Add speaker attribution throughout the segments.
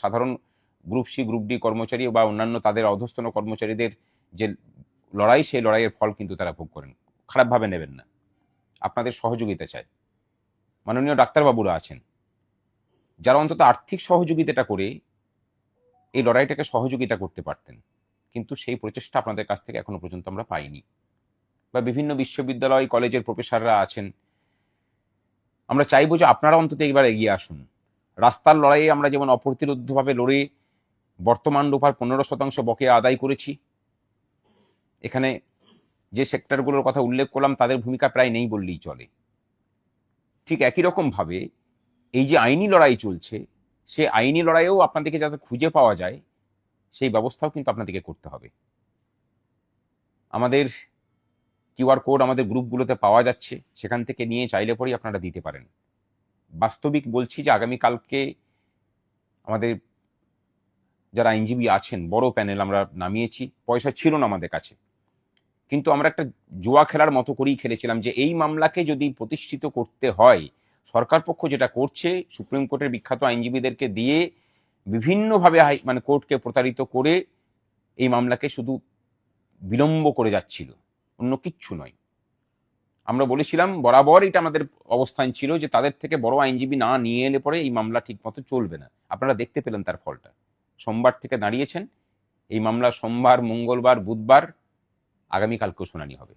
Speaker 1: সাধারণ group C, group D কর্মচারী বা অন্যান্য তাদের অধস্তন কর্মচারীদের যে লড়াই, সেই লড়াইয়ের ফল কিন্তু তারা ভোগ করেন। খারাপভাবে নেবেন না। আপনাদের সহযোগিতা চাই। মাননীয় ডাক্তারবাবুরা আছেন। যারা অন্তত আর্থিক সহযোগিতাটা করে এই লড়াইটাকে সহযোগিতা করতে পারতেন, কিন্তু সেই প্রচেষ্টা আপনাদের কাছ থেকে এখনও পর্যন্ত আমরা পাইনি। বা বিভিন্ন বিশ্ববিদ্যালয়, কলেজের প্রফেসররা আছেন। আমরা চাইব যে আপনারা অন্তত এইবার এগিয়ে আসুন। রাস্তার লড়াইয়ে আমরা যেমন অপ্রতিরোধ্যভাবে লড়ে বর্তমান রূপার পনেরো শতাংশ বকেয়া আদায় করেছি, এখানে যে সেক্টরগুলোর কথা উল্লেখ করলাম তাদের ভূমিকা প্রায় নেই বললেই চলে। ঠিক একই রকমভাবে এই যে আইনি লড়াই চলছে, সে আইনি লড়াইয়েও আপনাদেরকে যাতে খুঁজে পাওয়া যায়, সেই ব্যবস্থাও কিন্তু আপনাদেরকে করতে হবে। আমাদের কিউআর কোড আমাদের গ্রুপগুলোতে পাওয়া যাচ্ছে, সেখান থেকে নিয়ে চাইলে পরেই আপনারা দিতে পারেন। বাস্তবিক বলছি যে আগামীকালকে আমাদের যারা আইনজীবী আছেন, বড় প্যানেল আমরা নামিয়েছি, পয়সা ছিল না আমাদের কাছে। কিন্তু আমরা একটা জুয়া খেলার মতো করেই খেলেছিলাম যে এই মামলাকে যদি প্রতিষ্ঠিত করতে হয়, সরকার পক্ষ যেটা করছে, সুপ্রিম কোর্টের বিখ্যাত আইনজীবীদেরকে দিয়ে বিভিন্নভাবে হাই- মানে কোর্টকে প্রতারিত করে এই মামলাকে শুধু বিলম্ব করে যাচ্ছিল। অন্য কিচ্ছু নয়। আমরা বলেছিলাম, বরাবর এটা আমাদের অবস্থান ছিল যে তাদের থেকে বড় আইনজীবী না নিয়ে এলে পরে এই মামলা ঠিকমতো চলবে না। আপনারা দেখতে পেলেন তার ফলটা। সোমবার থেকে দাঁড়িয়েছেন। এই মামলা সোমবার, মঙ্গলবার, বুধবার, আগামীকালকেও শুনানি হবে।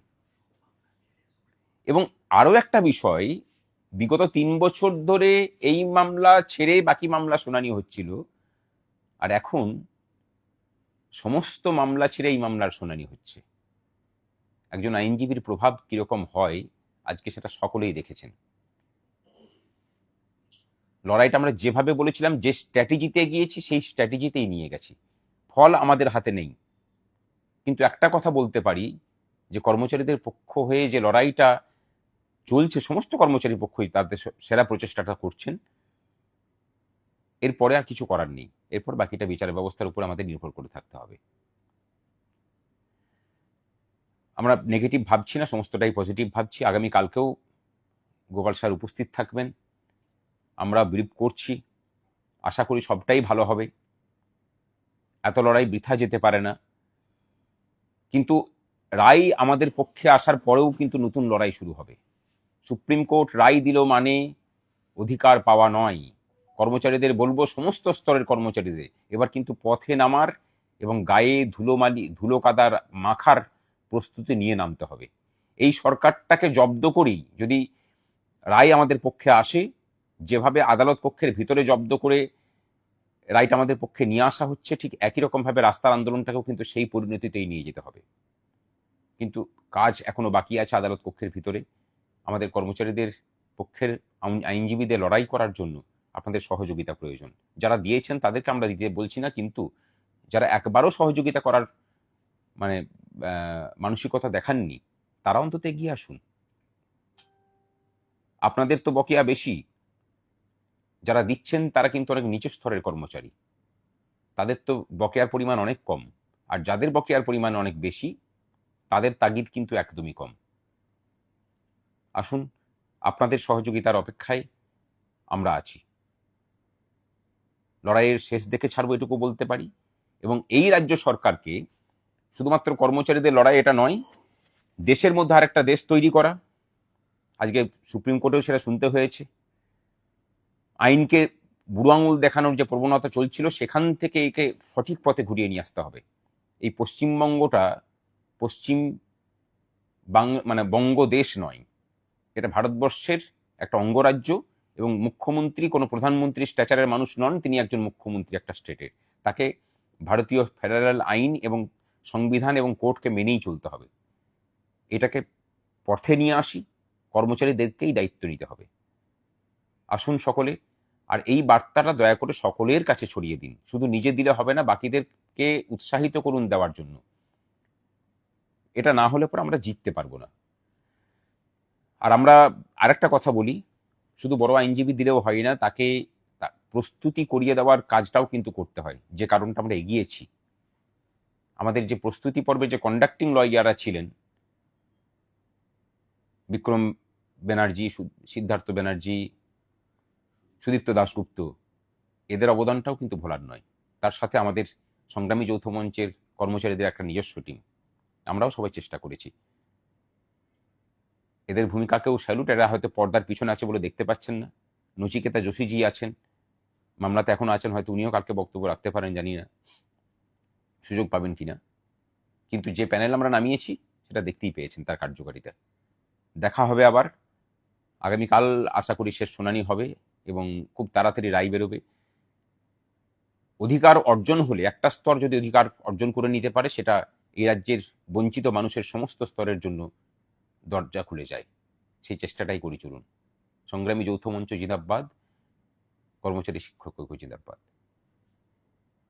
Speaker 1: এবং আরও একটা বিষয়, বিগত তিন বছর ধরে এই মামলা ছেড়ে বাকি মামলা শুনানি হচ্ছিল, আর এখন সমস্ত মামলা ছেড়ে এই মামলার শুনানি হচ্ছে। একজন আইনজীবীর প্রভাব কীরকম হয়, আজকে সেটা সকলেই দেখেছেন। লড়াইটা আমরা যেভাবে বলেছিলাম, যে স্ট্র্যাটেজিতে গিয়েছি, সেই স্ট্র্যাটেজিতেই নিয়ে গেছি। ফল আমাদের হাতে নেই। কিন্তু একটা কথা বলতে পারি, যে কর্মচারীদের পক্ষ হয়ে যে লড়াইটা চলছে, সমস্ত কর্মচারী পক্ষই তাদের সেরা প্রচেষ্টাটা করছেন। এরপরে আর কিছু করার নেই। এরপর বাকিটা বিচার ব্যবস্থার উপর আমাদের নির্ভর করে থাকতে হবে। আমরা নেগেটিভ ভাবছি না, সমস্তটাই পজিটিভ ভাবছি। আগামী কালকেও গোপাল স্যার উপস্থিত থাকবেন। আমরা ব্রিফ করছি। আশা করি সবটাই ভালো হবে। এত লড়াই বৃথা যেতে পারে না। কিন্তু রায় আমাদের পক্ষে আসার পরেও কিন্তু নতুন লড়াই শুরু হবে। সুপ্রিম কোর্ট রায় দিল মানে অধিকার পাওয়া নয়। কর্মচারীদের বলব সমস্ত স্তরের কর্মচারীদের। এবার কিন্তু পথে নামার এবং গায়ে ধুলোমালি ধুলো কাদার মাখার প্রস্তুতি নিয়ে নামতে হবে। এই সরকারটাকে জব্দ করেই যদি রায় আমাদের পক্ষে আসে, যেভাবে আদালত কক্ষের ভিতরে জব্দ করে রায়টা আমাদের পক্ষে নিয়ে আসা হচ্ছে, ঠিক একই রকমভাবে রাস্তার আন্দোলনটাকেও কিন্তু সেই পরিণতিতেই নিয়ে যেতে হবে। কিন্তু কাজ এখনও বাকি আছে আদালত কক্ষের ভিতরে। আমাদের কর্মচারীদের পক্ষের আইন- আইনজীবীদের লড়াই করার জন্য আপনাদের সহযোগিতা প্রয়োজন। যারা দিয়েছেন তাদেরকে আমরা দিতে বলছি না, কিন্তু যারা একবারও সহযোগিতা করার মানে মানসিকতা দেখাননি, তারা অন্তত এগিয়ে আসুন। আপনাদের তো বকেয়া বেশি। যারা দিচ্ছেন, তারা কিন্তু অনেক নিচু স্তরের কর্মচারী। তাদের তো বকেয়ার পরিমাণ অনেক কম। আর যাদের বকেয়ার পরিমাণ অনেক বেশি, তাদের তাগিদ কিন্তু একদমই কম। আসুন, আপনাদের সহযোগিতার অপেক্ষায় আমরা আছি। লড়াইয়ের শেষ দেখে ছাড়বো এটুকু বলতে পারি। এবং এই রাজ্য সরকারকে শুধুমাত্র কর্মচারীদের লড়াই এটা নয়, দেশের মধ্যে আরেকটা দেশ তৈরি করা। আজকে সুপ্রিম কোর্টেও সেটা শুনতে হয়েছে। আইনকে বুড়ো আঙুল দেখানোর যে প্রবণতা চলছিল, সেখান থেকে একে সঠিক পথে ঘুরিয়ে নিয়ে আসতে হবে। এই পশ্চিমবঙ্গটা পশ্চিম বাং মানে বঙ্গদেশ নয়। এটা ভারতবর্ষের একটা অঙ্গরাজ্য এবং মুখ্যমন্ত্রী, কোনো প্রধানমন্ত্রী স্ট্যাচারের মানুষ নন, তিনি একজন মুখ্যমন্ত্রী একটা স্টেটের। তাকে ভারতীয় ফেডারেল আইন এবং সংবিধান এবং কোর্টকে মেনেই চলতে হবে। এটাকে পথে নিয়ে আসি, কর্মচারীদেরকেই দায়িত্ব নিতে হবে। আসুন সকলে, আর এই বার্তাটা দয়া করে সকলের কাছে ছড়িয়ে দিন। শুধু নিজে দিলে হবে না, বাকিদেরকে উৎসাহিত করুন দেওয়ার জন্য। এটা না হলে পর আমরা জিততে পারব না। আর আমরা আরেকটা কথা বলি, শুধু বড় আইনজীবী দিলেও হয় না, তাকে প্রস্তুতি করিয়ে দেওয়ার কাজটাও কিন্তু করতে হয়। যে কারণটা আমরা এগিয়েছি। আমাদের যে প্রস্তুতি পর্বে যে কন্ডাক্টিং লয়াররা ছিলেন, বিক্রম ব্যানার্জি সিদ্ধার্থ ব্যানার্জি, সুদীপ্ত দাশগুপ্ত, এদের অবদানটাও কিন্তু ভোলার নয়। তার সাথে আমাদের সংগ্রামী যৌথ মঞ্চের কর্মচারীদের একটা নিজস্ব টিম আমরাও সবাই চেষ্টা করেছি। এদের ভূমিকাকেও স্যালুট এরা হয়তো পর্দার পিছনে আছে বলে দেখতে পাচ্ছেন না। নচিকেতা যোশীজি আছেন। মামলাতে এখন আছেন, হয়তো উনিও কালকে বক্তব্য রাখতে পারেন, জানি না। সুযোগ পাবেন কিনা। কিন্তু যে প্যানেল আমরা নামিয়েছি, সেটা দেখতেই পেয়েছেন তার কার্যকারিতা। দেখা হবে আবার। আগামীকাল আশা করি শেষ শুনানি হবে এবং খুব তাড়াতাড়ি রায় বেরোবে। অধিকার অর্জন হলে, একটা স্তর যদি অধিকার অর্জন করে নিতে পারে, সেটা এই রাজ্যের বঞ্চিত মানুষের সমস্ত স্তরের জন্য দরজা খুলে যায়। সেই চেষ্টাটাই করি চলুন। সংগ্রামী যৌথ মঞ্চ জিন্দাবাদ কর্মচারী শিক্ষক ঐক্য জিন্দাবাদ